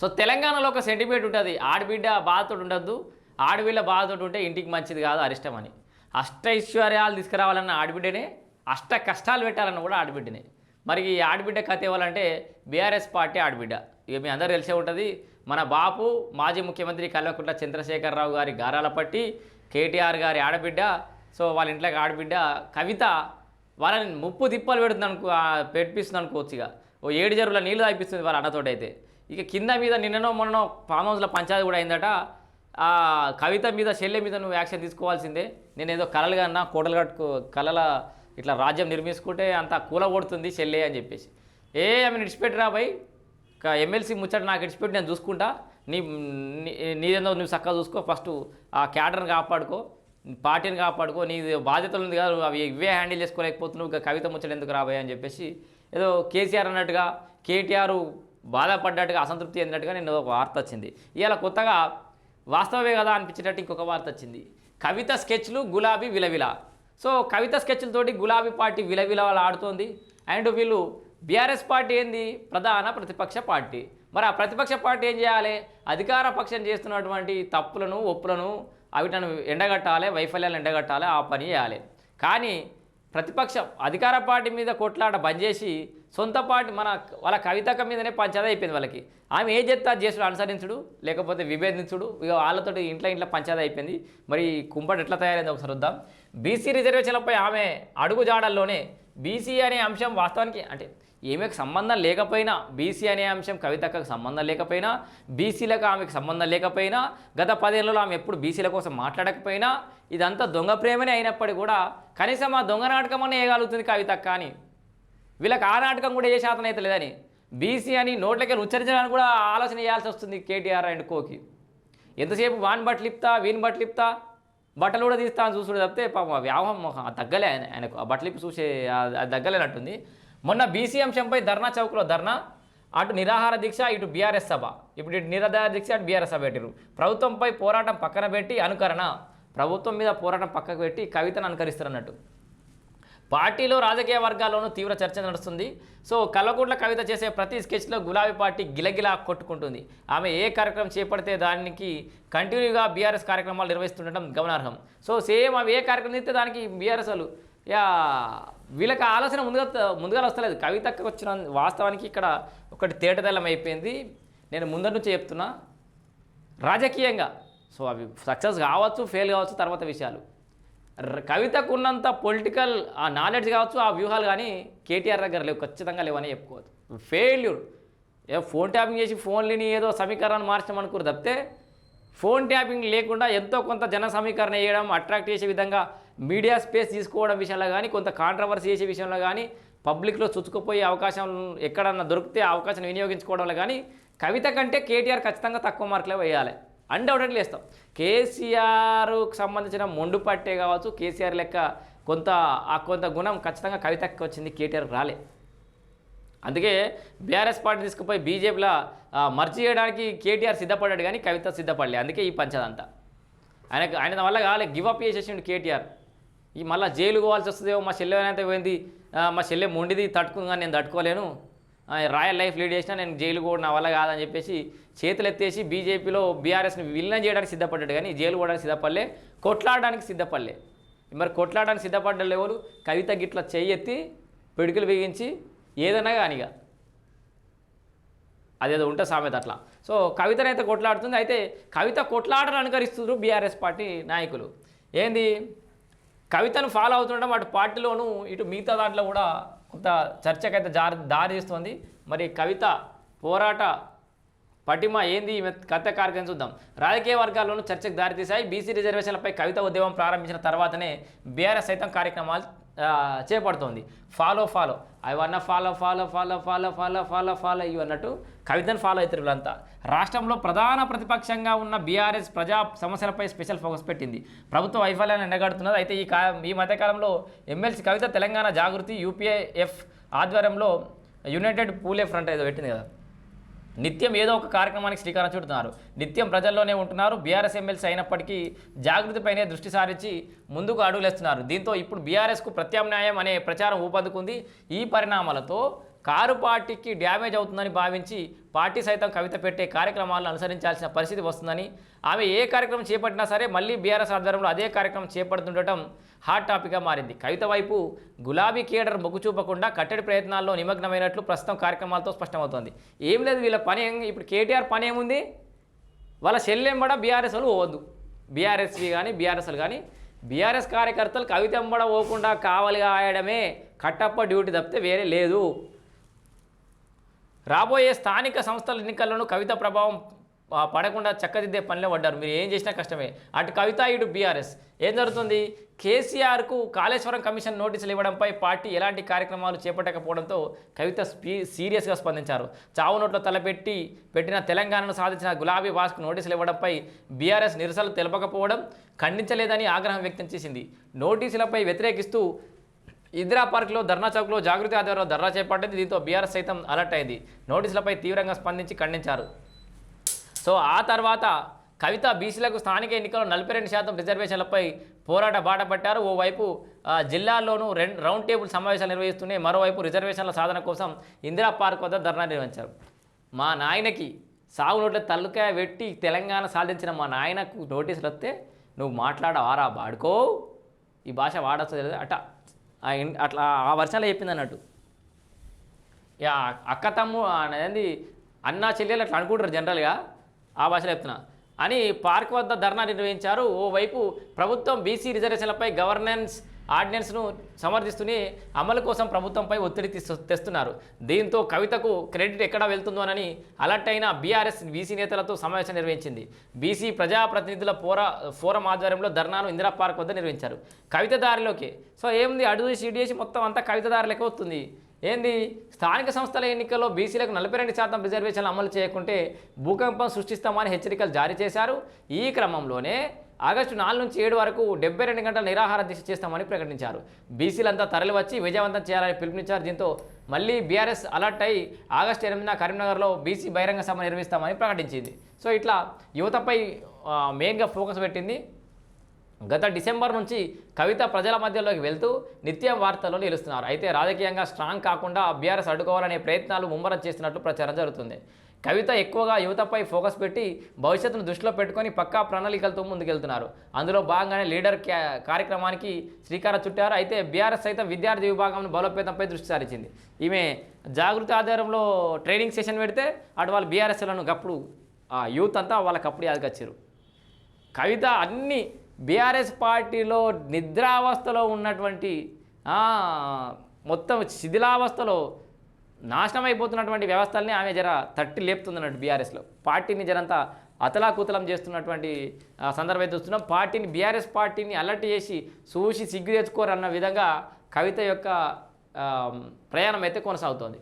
So తెలంగాణలో ఒక sentiment ఉంటుంది. ఆడబిడ్డ బాధతో ఉండద్దు. ఆడబిడ్డ బాధతో ఉంటే ఇంటికి మంచిది కాదు అరిష్టం అని. అష్ట ఐశ్వర్యాలు తీసుకురావాలన్న ఆడబిడ్డనే అష్ట కష్టాలు పెట్టాలన్న కూడా ఆడబిడ్డనే. మరి ఈ ఆడబిడ్డ కథ ఇవ్వాలంటే బీఆర్ఎస్ పార్టీ ఆడబిడ్డ. ఇక మీ అందరూ తెలిసే ఉంటుంది. మన బాపు మాజీ ముఖ్యమంత్రి కల్వకుంట్ల చంద్రశేఖరరావు గారి గారాల పట్టి కేటీఆర్ గారి ఆడబిడ్డ సో వాళ్ళ ఇంట్లోకి ఆడబిడ్డ కవిత వాళ్ళని ముప్పు తిప్పలు పెడుతుంది అనుకో పెట్టిస్తుంది అనుకోవచ్చు ఇక. ఓ ఏడు జరువుల నీళ్ళు తాగిపిస్తుంది వాళ్ళ అన్నతోటైతే. ఇక కింద మీద నిన్ననో మొన్ననో ఫామ్ హౌస్లో పంచాయతీ కూడా అయిందట. ఆ కవిత మీద చెల్లె మీద నువ్వు యాక్షన్ తీసుకోవాల్సిందే. నేను ఏదో కలలుగా అన్నా కోటలు కట్టుకో కలల ఇట్లా రాజ్యం నిర్మించుకుంటే అంత కూలగొడుతుంది చెల్లె అని చెప్పేసి. ఏ ఆమె ఇడిచిపెట్టిరా పోయి ఎమ్మెల్సీ ముచ్చట నాకు ఇడిచిపెట్టి నేను చూసుకుంటా. నీ నీదేందో నువ్వు చక్కగా చూసుకో. ఫస్ట్ ఆ క్యాడర్ని కాపాడుకో. పార్టీని కాపాడుకో. నీ బాధ్యతలు ఉంది కదా అవి ఇవే హ్యాండిల్ చేసుకోలేకపోతున్నావు. ఇక కవిత ముచ్చట ఎందుకు రాబోయే అని చెప్పేసి ఏదో కేసీఆర్ అన్నట్టుగా కేటీఆర్ బాధపడ్డట్టుగా అసంతృప్తి చెందినట్టుగా నేను ఒక వార్త వచ్చింది. ఇవాళ కొత్తగా వాస్తవమే కదా అనిపించేటట్టు ఇంకొక వార్త వచ్చింది. కవిత స్కెచ్లు గులాబీ విలవిల. సో కవిత స్కెచ్లతోటి గులాబీ పార్టీ విలవిల ఆడుతోంది. అండ్ వీళ్ళు బీఆర్ఎస్ పార్టీ ఏంది? ప్రధాన ప్రతిపక్ష పార్టీ. మరి ఆ ప్రతిపక్ష పార్టీ ఏం చేయాలి? అధికార పక్షం చేస్తున్నటువంటి తప్పులను ఒప్పులను అవిటను ఎండగట్టాలి వైఫల్యాలను ఎండగట్టాలి ఆ పని చేయాలి. కానీ ప్రతిపక్ష అధికార పార్టీ మీద కొట్లాట బంద్ చేసి సొంత పార్టీ మన వాళ్ళ కవితక మీదనే పంచాయతీ అయిపోయింది వాళ్ళకి. ఆమె ఏ చెప్తే అది చేసుడు అనుసరించుడు లేకపోతే విభేదించుడు ఇక వాళ్ళతో ఇంట్లో ఇంట్లో పంచాయతీ అయిపోయింది. మరి కుంపటి ఎట్లా తయారైంది ఒకసారి వద్దాం బీసీ రిజర్వేషన్లపై ఆమె అడుగుజాడల్లోనే బీసీ అనే అంశం వాస్తవానికి అంటే ఈమెకు సంబంధం లేకపోయినా బీసీ అనే అంశం కవితకు సంబంధం లేకపోయినా బీసీలకు ఆమెకు సంబంధం లేకపోయినా గత పదేళ్ళలో ఆమె ఎప్పుడు బీసీల కోసం మాట్లాడకపోయినా ఇదంతా దొంగ ప్రేమనే అయినప్పటికీ కూడా కనీసం ఆ దొంగ నాటకం అనే వేయగలుగుతుంది కవితక్క కానీ వీళ్ళకి ఆ నాటకం కూడా ఏ శాతం అయితే లేదని బీసీ అని నోట్లకి ఉచ్చరించడానికి కూడా ఆలోచన చేయాల్సి వస్తుంది కేటీఆర్ అండ్ కోకి. ఎంతసేపు వాన్ బట్టలు ఇప్తా వీన్ బట్టలు ఇప్తా బట్టలు కూడా తీస్తా అని చూసుడు తప్పితే పాపం వ్యామోహం మొహం అది తగ్గలే ఆయన ఆయనకు ఆ బట్టలు ఇప్పి చూసే అది తగ్గలేనట్టుంది. మొన్న బీసీ అంశంపై ధర్నా చౌక్లో ధర్నా అటు నిరాహార దీక్ష ఇటు బీఆర్ఎస్ సభ. ఇప్పుడు ఇటు నిరాహార దీక్ష అటు బీఆర్ఎస్ సభ పెట్టారు ప్రభుత్వంపై పోరాటం పక్కన పెట్టి అనుకరణ ప్రభుత్వం మీద పోరాటం పక్కకు పెట్టి కవితను అనుకరిస్తారన్నట్టు. పార్టీలో రాజకీయ వర్గాల్లోనూ తీవ్ర చర్చ నడుస్తుంది. సో కల్లకుంట్ల కవిత చేసే ప్రతి స్కెచ్లో గులాబీ పార్టీ గిలగిలా కొట్టుకుంటుంది. ఆమె ఏ కార్యక్రమం చేపడితే దానికి కంటిన్యూగా బీఆర్ఎస్ కార్యక్రమాలు నిర్వహిస్తుండటం గమనార్హం. సో సేమ్ అవి ఏ కార్యక్రమం ఇస్తే దానికి బీఆర్ఎస్ వాళ్ళు యా వీళ్ళకి ఆలోచన ముందుగా ముందుగా వస్తలేదు. కవితకు వచ్చిన వాస్తవానికి ఇక్కడ ఒకటి తేటతెల్లం అయిపోయింది. నేను ముందర నుంచి చెప్తున్నా. రాజకీయంగా సో అవి సక్సెస్ కావచ్చు ఫెయిల్ కావచ్చు తర్వాత విషయాలు. కవితకు ఉన్నంత పొలిటికల్ ఆ నాలెడ్జ్ కావచ్చు ఆ వ్యూహాలు కానీ కేటీఆర్ దగ్గర లేవు ఖచ్చితంగా లేవని చెప్పుకోవచ్చు. ఫెయిల్యూర్. ఏ ఫోన్ ట్యాపింగ్ చేసి ఫోన్లని ఏదో సమీకరణాన్ని మార్చమనుకోరు తప్పితే ఫోన్ ట్యాపింగ్ లేకుండా ఎంతో కొంత జన సమీకరణ చేయడం అట్రాక్ట్ చేసే విధంగా మీడియా స్పేస్ తీసుకోవడం విషయంలో కానీ కొంత కాంట్రవర్సీ చేసే విషయంలో కానీ పబ్లిక్లో చుచ్చుకుపోయే అవకాశం ఎక్కడన్నా దొరికితే ఆ అవకాశం వినియోగించుకోవడంలో కానీ కవిత కంటే కేటీఆర్ ఖచ్చితంగా తక్కువ మార్కులే వేయాలి. అన్డౌటెడ్లీ వేస్తాం. కేసీఆర్కు సంబంధించిన మొండు పట్టే కావచ్చు కేసీఆర్ లెక్క కొంత ఆ కొంత గుణం ఖచ్చితంగా కవితకి వచ్చింది కేటీఆర్ రాలే. అందుకే బీఆర్ఎస్ పార్టీ తీసుకుపోయి బీజేపీలో మర్చి చేయడానికి కేటీఆర్ సిద్ధపడ్డాడు కానీ కవిత సిద్ధపడలే. అందుకే ఈ పంచదంతా ఆయనకు ఆయన వల్ల కాలే. గివ్ అప్ చేసేసిండు కేటీఆర్. ఈ మళ్ళీ జైలు పోవాల్సి వస్తుందేమో మా చెల్లె అయితే పోయింది మా చెల్లె మొండిది తట్టుకుంది కానీ నేను తట్టుకోలేను. రాయల్ లైఫ్ లీడ్ చేసినా నేను జైలు కూడా నా వల్ల కాదని చెప్పేసి చేతులెత్తేసి బీజేపీలో బీఆర్ఎస్ని విలీనం చేయడానికి సిద్ధపడ్డాడు కానీ జైలు పోవడానికి సిద్ధపడలే కొట్లాడడానికి సిద్ధపడలే. మరి కొట్లాడడానికి సిద్ధపడ్డ ఎవరు కవిత గిట్ల చెయ్యెత్తి పిడుకులు బిగించి ఏదైనా కానిగా అదేదో ఉంటే సామెత అట్లా. సో కవితనైతే కొట్లాడుతుంది. అయితే కవిత కొట్లాడని అనుకరిస్తున్నారు బీఆర్ఎస్ పార్టీ నాయకులు. ఏంది? కవితను ఫాలో అవుతుండడం అటు పార్టీలోనూ ఇటు మిగతా దాంట్లో కూడా కొంత చర్చకైతే జారి దారి తీస్తుంది. మరి కవిత పోరాట పటిమ ఏంది కథ కార్యక్రమం చూద్దాం. రాజకీయ వర్గాల్లోనూ చర్చకు దారితీశాయి. బీసీ రిజర్వేషన్లపై కవిత ఉద్యమం ప్రారంభించిన తర్వాతనే బీఆర్ఎస్ సైతం కార్యక్రమాలు చేపడుతోంది. Follow follow అవన్న follow follow follow follow follow follow follow ఇవి అన్నట్టు కవితను ఫాలో అవుతారు వీళ్ళంతా. రాష్ట్రంలో ప్రధాన ప్రతిపక్షంగా ఉన్న బీఆర్ఎస్ ప్రజా సమస్యలపై స్పెషల్ ఫోకస్ పెట్టింది. ప్రభుత్వ వైఫల్యాన్ని ఎండగడుతున్నది. అయితే ఈ కా ఈ మధ్యకాలంలో ఎమ్మెల్సీ కవిత తెలంగాణ జాగృతి యూపీఏఎఫ్ ఆధ్వర్యంలో యునైటెడ్ పూలే ఫ్రంట్ ఏదో పెట్టింది కదా. నిత్యం ఏదో ఒక కార్యక్రమానికి శ్రీకారం చుడుతున్నారు. నిత్యం ప్రజల్లోనే ఉంటున్నారు. బీఆర్ఎస్ ఎమ్మెల్సీ అయినప్పటికీ జాగృతిపైనే దృష్టి సారించి ముందుకు అడుగులేస్తున్నారు. దీంతో ఇప్పుడు బీఆర్ఎస్కు ప్రత్యామ్నాయం అనే ప్రచారం ఊపందుకుంది. ఈ పరిణామాలతో కారు పార్టీకి డ్యామేజ్ అవుతుందని భావించి పార్టీ సైతం కవిత పెట్టే కార్యక్రమాలను అనుసరించాల్సిన పరిస్థితి వస్తుందని ఆమె ఏ కార్యక్రమం చేపట్టినా సరే మళ్ళీ బీఆర్ఎస్ ఆధ్వర్యంలో అదే కార్యక్రమం చేపడుతుండటం హాట్ టాపిక్గా మారింది. కవిత వైపు గులాబీ కేడర్ మొగ్గు చూపకుండా కట్టడి ప్రయత్నాల్లో నిమగ్నమైనట్లు ప్రస్తుతం కార్యక్రమాలతో స్పష్టమవుతోంది. ఏం లేదు వీళ్ళ పని ఇప్పుడు కేటీఆర్ పని ఏముంది? వాళ్ళ చెల్లెంబడ బీఆర్ఎస్ వాళ్ళు పోవద్దు. బీఆర్ఎస్వి కానీ బీఆర్ఎస్లు కానీ బీఆర్ఎస్ కార్యకర్తలు కవిత ఎంబడ పోకుండా కావలిగా ఆయడమే కట్టప్ప డ్యూటీ తప్పితే వేరే లేదు. రాబోయే స్థానిక సంస్థల ఎన్నికల్లోనూ కవిత ప్రభావం పడకుండా చక్కదిద్దే పనిలో పడ్డారు. మీరు ఏం చేసినా కష్టమే. అటు కవిత ఇటు బీఆర్ఎస్. ఏం జరుగుతుంది? కేసీఆర్కు కాళేశ్వరం కమిషన్ నోటీసులు ఇవ్వడంపై పార్టీ ఎలాంటి కార్యక్రమాలు చేపట్టకపోవడంతో కవిత స్పీ సీరియస్గా స్పందించారు. చావు నోట్లో తలపెట్టి పెట్టిన తెలంగాణను సాధించిన గులాబీ బాస్కు నోటీసులు ఇవ్వడంపై బీఆర్ఎస్ నిరసనలు తెలపకపోవడం ఖండించలేదని ఆగ్రహం వ్యక్తం చేసింది. నోటీసులపై వ్యతిరేకిస్తూ ఇందిరా పార్క్లో ధర్నా చౌక్లో జాగృతి ఆధ్వర్యంలో ధర్నా చేపట్టింది. దీంతో బీఆర్ఎస్ సైతం అలర్ట్ అయింది. నోటీసులపై తీవ్రంగా స్పందించి ఖండించారు. సో ఆ తర్వాత కవిత బీసీలకు స్థానిక ఎన్నికల్లో నలభై రెండు శాతం రిజర్వేషన్లపై పోరాట బాట పట్టారు. ఓవైపు జిల్లాల్లోనూ రెండు రౌండ్ టేబుల్ సమావేశాలు నిర్వహిస్తూనే మరోవైపు రిజర్వేషన్ల సాధన కోసం ఇందిరా పార్క్ వద్ద ధర్నా నిర్వహించారు. మా నాయనకి సాగు నోట్ల తల్లుకాయ పెట్టి తెలంగాణ సాధించిన మా నాయనకు నోటీసులు వస్తే నువ్వు మాట్లాడవారా వాడుకో ఈ భాష వాడచ్చు అట. అట్లా ఆ వర్షంలో చెప్పింది అన్నట్టు. అక్క తమ్ము అనేది అన్న చెల్లెలు అట్లా అనుకుంటారు జనరల్గా ఆ భాషలో చెప్తున్నా. అని పార్క్ వద్ద ధర్నా నిర్వహించారు. ఓవైపు ప్రభుత్వం బీసీ రిజర్వేషన్లపై గవర్నెన్స్ ఆర్డినెన్స్ను సమర్థిస్తూనే అమలు కోసం ప్రభుత్వంపై ఒత్తిడి తెస్తున్నారు. దీంతో కవితకు క్రెడిట్ ఎక్కడ వెళ్తుందోనని అలర్ట్ అయిన బీఆర్ఎస్ బీసీ నేతలతో సమావేశం నిర్వహించింది. బీసీ ప్రజాప్రతినిధుల పోరా ఫోరం ఆధ్వర్యంలో ధర్నాను ఇందిరా పార్క్ వద్ద నిర్వహించారు. కవిత దారిలోకి సో ఏముంది? అడుగు చేసి మొత్తం అంతా కవిత దారిలోకి వస్తుంది. ఏంది? స్థానిక సంస్థల ఎన్నికల్లో బీసీలకు నలభై రెండు శాతం రిజర్వేషన్లు అమలు చేయకుంటే భూకంపం సృష్టిస్తామని హెచ్చరికలు జారీ చేశారు. ఈ క్రమంలోనే ఆగస్టు నాలుగు నుంచి ఏడు వరకు డెబ్బై రెండు గంటల నిరాహార దీక్ష చేస్తామని ప్రకటించారు. బీసీలంతా తరలివచ్చి విజయవంతం చేయాలని పిలుపునిచ్చారు. దీంతో మళ్ళీ బీఆర్ఎస్ అలర్ట్ అయి ఆగస్టు ఎనిమిదిన కరీంనగర్లో బీసీ బహిరంగ సభ నిర్వహిస్తామని ప్రకటించింది. సో ఇట్లా యువతపై మెయిన్గా ఫోకస్ పెట్టింది గత డిసెంబర్ నుంచి కవిత ప్రజల మధ్యలోకి వెళ్తూ నిత్యం వార్తల్లో నిలుస్తున్నారు. అయితే రాజకీయంగా స్ట్రాంగ్ కాకుండా బీఆర్ఎస్ అడ్డుకోవాలనే ప్రయత్నాలు ముమ్మరం చేస్తున్నట్లు ప్రచారం జరుగుతుంది. కవిత ఎక్కువగా యువతపై ఫోకస్ పెట్టి భవిష్యత్తును దృష్టిలో పెట్టుకొని పక్కా ప్రణాళికలతో ముందుకెళ్తున్నారు. అందులో భాగంగానే లీడర్ క్యా- కార్యక్రమానికి శ్రీకారం చుట్టారు. అయితే బీఆర్ఎస్ సైతం విద్యార్థి విభాగం బలోపేతంపై దృష్టి సారించింది. ఈమె జాగృతి ఆధారంలో ట్రైనింగ్ సెషన్ పెడితే అటు వాళ్ళు బీఆర్ఎస్లను అప్పుడు ఆ యూత్ అంతా వాళ్ళకి అప్పుడు యాదకొచ్చారు. కవిత అన్ని బీఆర్ఎస్ పార్టీలో నిద్రావస్థలో ఉన్నటువంటి మొత్తం శిథిలావస్థలో నాశనం అయిపోతున్నటువంటి వ్యవస్థల్ని ఆమె జర తట్టి లేపుతుందన్నట్టు బీఆర్ఎస్లో. పార్టీని జరంతా అతలాకుతలం చేస్తున్నటువంటి సందర్భం అయితే చూస్తున్నాం. పార్టీని బీఆర్ఎస్ పార్టీని అలర్ట్ చేసి చూసి సిగ్గు తెచ్చుకోరు అన్న విధంగా కవిత యొక్క ప్రయాణం అయితే కొనసాగుతోంది.